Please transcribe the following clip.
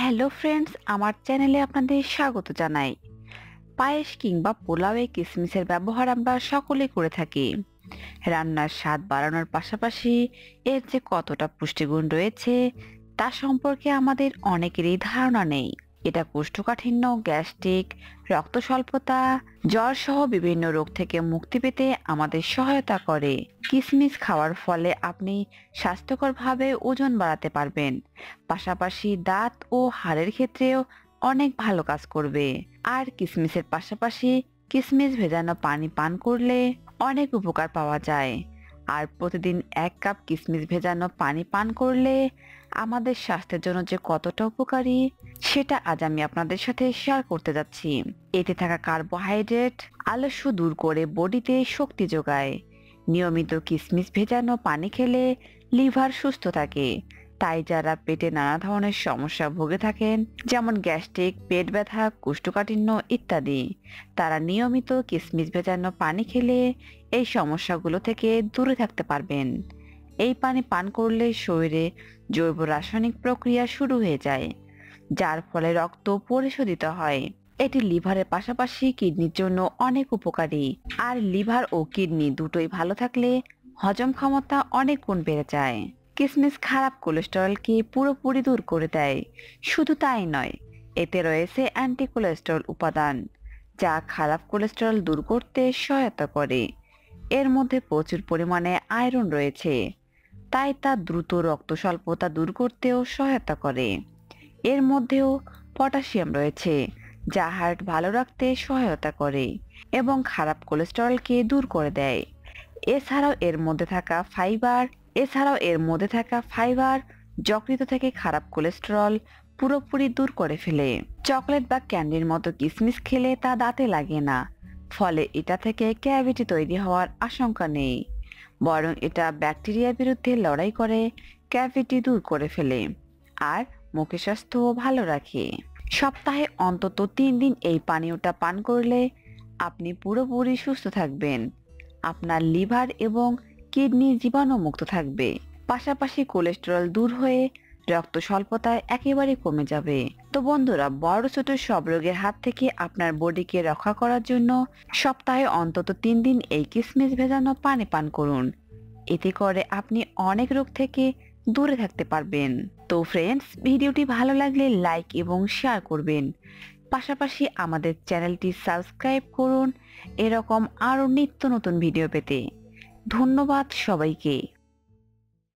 Hello friends, আমার চ্যানেলে আপনাদের স্বাগত জানাই। পায়েস কিংবা পোলাওয়ে কিসমিসের ব্যবহার আমরা সকলে করে থাকি। রান্নার স্বাদ বাড়ানোর পাশাপাশি এর যে কতটা পুষ্টিগুণ রয়েছে, তা সম্পর্কে আমাদের অনেকেরই ধারণা নেই। এটা কোষ্ঠকাঠিন্য, গ্যাস্ট্রিক রক্ত স্বল্পতা জ্বর সহ বিভিন্ন রোগ থেকে মুক্তি পেতে আমাদের সহায়তা করে। কিশমিশ খাওয়ার ফলে আপনি স্বাস্থ্যকরভাবে ওজন বাড়াতে পারবেন। পাশাপাশি দাঁত ও হাড়ের ক্ষেত্রেও অনেক ভালো কাজ করবে। আর কিশমিশের পাশাপাশি কিশমিশ ভেজানো পানি পান করলে অনেক উপকার পাওয়া যায়। আর প্রতিদিন এক কাপ কিশমিশ ভেজানো পানি পান করলে আমাদের স্বাস্থ্যের জন্য যে কতটা উপকারী, সেটা আজ আমি আপনাদের সাথে শেয়ার করতে যাচ্ছি। এতে থাকা কার্বোহাইড্রেট আলস্য দূর করে বডিতে শক্তি যোগায়। নিয়মিত কিশমিশ ভেজানো পানি খেলে লিভার সুস্থ থাকে। তাই যারা পেটে নানা ধরনের সমস্যা ভুগে থাকেন, যেমন গ্যাস্ট্রিক, পেট ব্যথা, কোষ্ঠকাঠিন্য ইত্যাদি, তারা নিয়মিত কিশমিশ ভেজানো পানি খেলে এই সমস্যাগুলো থেকে দূরে থাকতে পারবেন। এই পানি পান করলে শরীরে জৈব রাসায়নিক প্রক্রিয়া শুরু হয়ে যায়, যার ফলে রক্ত পরিশোধিত হয়। এটি লিভারের পাশাপাশি কিডনির জন্য অনেক উপকারী। আর লিভার ও কিডনি দুটোই ভালো থাকলে হজম ক্ষমতা অনেক গুণ বেড়ে যায়। কিসমিস খারাপ কোলেস্টেরলকে পুরোপুরি দূর করে দেয়? শুধু তাই নয়, এতে রয়েছে অ্যান্টি কোলেস্টেরল উপাদান, যা খারাপ কোলেস্টেরল দূর করতে সহায়তা করে। এর মধ্যে প্রচুর পরিমাণে আয়রন রয়েছে, তাই তা দ্রুত রক্ত স্বল্পতা দূর করতেও সহায়তা করে। এর মধ্যেও পটাশিয়াম রয়েছে, যা হার্ট ভালো রাখতে সহায়তা করে এবং খারাপ কোলেস্টেরলকে দূর করে দেয়। এছাড়াও এর মধ্যে থাকা ফাইবার এছাড়াও এর মধ্যে থাকা ফাইবার যকৃত থেকে খারাপ কোলেস্টেরল পুরোপুরি দূর করে ফেলে। চকলেট বা ক্যান্ডির মতো কিসমিস খেলে তা দাঁতে লাগে না, ফলে এটা থেকে ক্যাভিটি তৈরি হওয়ার আশঙ্কা নেই। বরং এটা ব্যাকটেরিয়ার বিরুদ্ধে লড়াই করে ক্যাভিটি দূর করে ফেলে আর মুখে স্বাস্থ্যও ভালো রাখে। সপ্তাহে অন্তত তিন দিন এই পানীয়টা পান করলে আপনি পুরোপুরি সুস্থ থাকবেন। আপনার লিভার এবং কিডনি জীবাণুমুক্ত থাকবে। পাশাপাশি কোলেস্টেরল দূর হয়ে রক্ত স্বল্পতায় একেবারে কমে যাবে। তো বন্ধুরা, বড় ছোট সব রোগের হাত থেকে আপনার বডিকে রক্ষা করার জন্য সপ্তাহে অন্তত তিন দিন এই কিসমিস ভেজানো পানি পান করুন। এতে করে আপনি অনেক রোগ থেকে দূরে থাকতে পারবেন। তো ফ্রেন্ডস ভিডিওটি ভালো লাগলে লাইক এবং শেয়ার করবেন। পাশাপাশি আমাদের চ্যানেলটি সাবস্ক্রাইব করুন। এরকম আরও নিত্য নতুন ভিডিও পেতে। ধন্যবাদ সবাইকে।